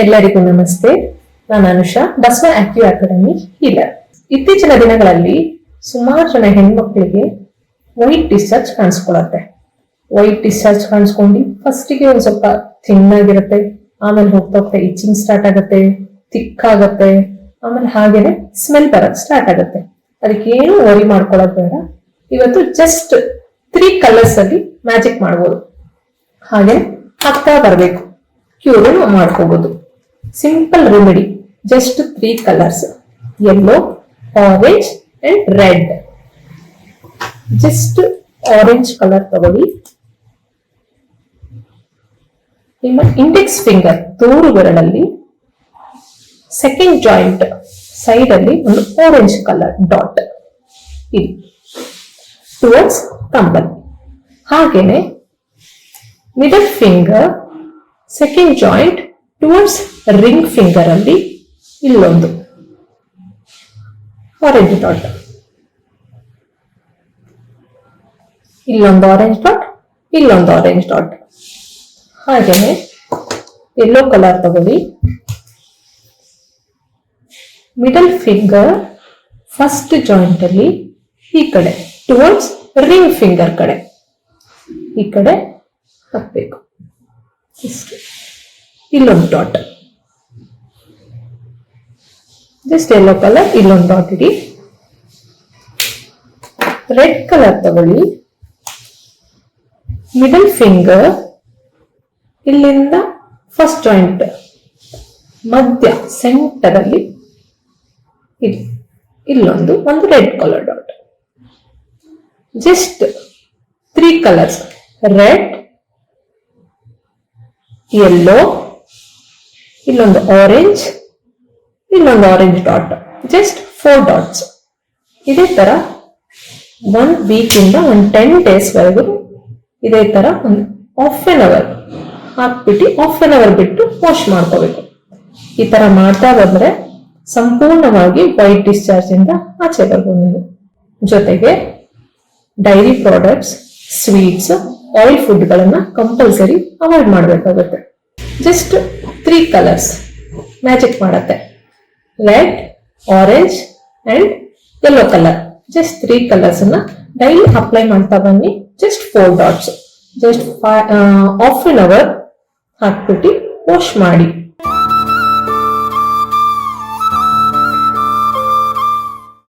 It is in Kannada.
ಎಲ್ಲರಿಗೂ ನಮಸ್ತೆ. ನಾನು Anusha Basava active academy healer ಇತ್ತೀಚಿನ ದಿನಗಳಲ್ಲಿ ಸುಮಾರು ಜನ ಹೆಣ್ಮಕ್ಳಿಗೆ ವೈಟ್ ಡಿಸ್ಚಾರ್ಜ್ ಕಾಣಿಸ್ಕೊಳತ್ತೆ ವೈಟ್ ಡಿಸ್ಚಾರ್ಜ್ ಕಾಣಿಸ್ಕೊಂಡು ಫಸ್ಟಿಗೆ ಒಂದು ಸ್ವಲ್ಪ ತಿನ್ನಾಗಿರುತ್ತೆ ಆಮೇಲೆ ಹೋಗ್ತಾ ಹೋಗ್ತಾ ಇಚಿಂಗ್ ಸ್ಟಾರ್ಟ್ ಆಗುತ್ತೆ ತಿಕ್ ಆಗುತ್ತೆ, ಆಮೇಲೆ ಹಾಗೇನೆ ಸ್ಮೆಲ್ ಬರೋದು ಸ್ಟಾರ್ಟ್ ಆಗುತ್ತೆ. ಅದಕ್ಕೆ ಏನು ವರಿ ಮಾಡ್ಕೊಳ್ಳೋದು ಬೇಡ. ಇವತ್ತು ಜಸ್ಟ್ ತ್ರೀ ಕಲರ್ಸ್ ಅಲ್ಲಿ ಮ್ಯಾಜಿಕ್ ಮಾಡ್ಬೋದು. ಹಾಗೆ ಹಾಕ್ತಾ ಬರಬೇಕು. ಕ್ಯೂರ್ ಮಾಡ್ಕೋಬಹುದು simple remedy just three colours yellow orange and red just orange colour ತಗೊಳ್ಳಿ. ನಿಮ್ಮ ಇಂಡೆಕ್ಸ್ ಫಿಂಗರ್ ತೋರು ಬೆರಳಲ್ಲಿ ಸೆಕೆಂಡ್ ಜಾಯಿಂಟ್ ಸೈಡ್ ಅಲ್ಲಿ ಒಂದು ಆರೆಂಜ್ ಕಲರ್ ಡಾಟ್ ಇದು. ಟುವರ್ಡ್ಸ್ ಕಂಬಲ್ ಹಾಗೇನೆ middle finger second joint towards ring finger ಅಲ್ಲಿ ಇಲ್ಲೊಂದು. ಆರೆಂಜ್ ಡಾಟ್ ಇಲ್ಲೊಂದು ಆರೆಂಜ್ ಡಾಟ್ ಇಲ್ಲೊಂದು ಆರೆಂಜ್ ಡಾಟ್ ಹಾಗೆಯೇ ಯೆಲ್ಲೋ ಕಲರ್ ತಗೊಳ್ಳಿ. ಮಿಡಲ್ ಫಿಂಗರ್ ಫಸ್ಟ್ ಜಾಯಿಂಟ್ ಅಲ್ಲಿ ಈ ಕಡೆ ಟುವರ್ಡ್ಸ್ ರಿಂಗ್ ಫಿಂಗರ್ ಕಡೆ. ಈ ಕಡೆ ಹಾಕ್ಬೇಕು. ಇಷ್ಟು. ಇಲ್ಲೊಂದು ಡಾಟ್ ಜಸ್ಟ್ ಯೆಲ್ಲೋ ಕಲರ್ ಇಲ್ಲೊಂದು ಡಾಟ್ ಇಡಿ. ರೆಡ್ ಕಲರ್ ತಗೊಳ್ಳಿ ಮಿಡಲ್ ಫಿಂಗರ್ ಇಲ್ಲಿಂದ ಫಸ್ಟ್ ಜಾಯಿಂಟ್ ಮಧ್ಯ ಸೆಂಟರ್ ಅಲ್ಲಿ ಇಲ್ಲಿ ಇಲ್ಲೊಂದು ಒಂದು red colour dot just three colours red yellow ಇಲ್ಲೊಂದು ಆರೆಂಜ್ ಇಲ್ಲೊಂದು orange dot just four dots ಇದೇ ತರ ಒನ್ ವೀಕ್ ಇಂದ ಒಂದು ಟೆನ್ ಡೇಸ್ ವರೆಗೂ ಇದೇ ತರ ಒಂದು ಆಫ್ ಎನ್ ಅವರ್ ಹಾಕ್ಬಿಟ್ಟು ಆಫ್ ಎನ್ ಅವರ್ ಬಿಟ್ಟು ವಾಶ್ ಮಾಡ್ಕೋಬೇಕು. ಈ ತರ ಮಾಡ್ತಾ ಬಂದ್ರೆ ಸಂಪೂರ್ಣವಾಗಿ ವೈಟ್ ಡಿಸ್ಚಾರ್ಜ್ ಇಂದ ಆಚೆ ಬರ್ಬೋದು ನೀವು. ಜೊತೆಗೆ dairy products sweets oil food ಗಳನ್ನ ಕಂಪಲ್ಸರಿ ಅವಾಯ್ಡ್ ಮಾಡಬೇಕಾಗುತ್ತೆ. ಜಸ್ಟ್ ತ್ರೀ ಕಲರ್ಸ್ ಮ್ಯಾಜಿಕ್ ಮಾಡತ್ತೆ. Red orange and yellow colour just three colours ಅನ್ನ ಡೈಲಿ ಅಪ್ಲೈ ಮಾಡ್ತಾ ಬನ್ನಿ. Just four dots just half an hour ಹಾಕ್ಬಿಟ್ಟು ವಾಶ್ ಮಾಡಿ.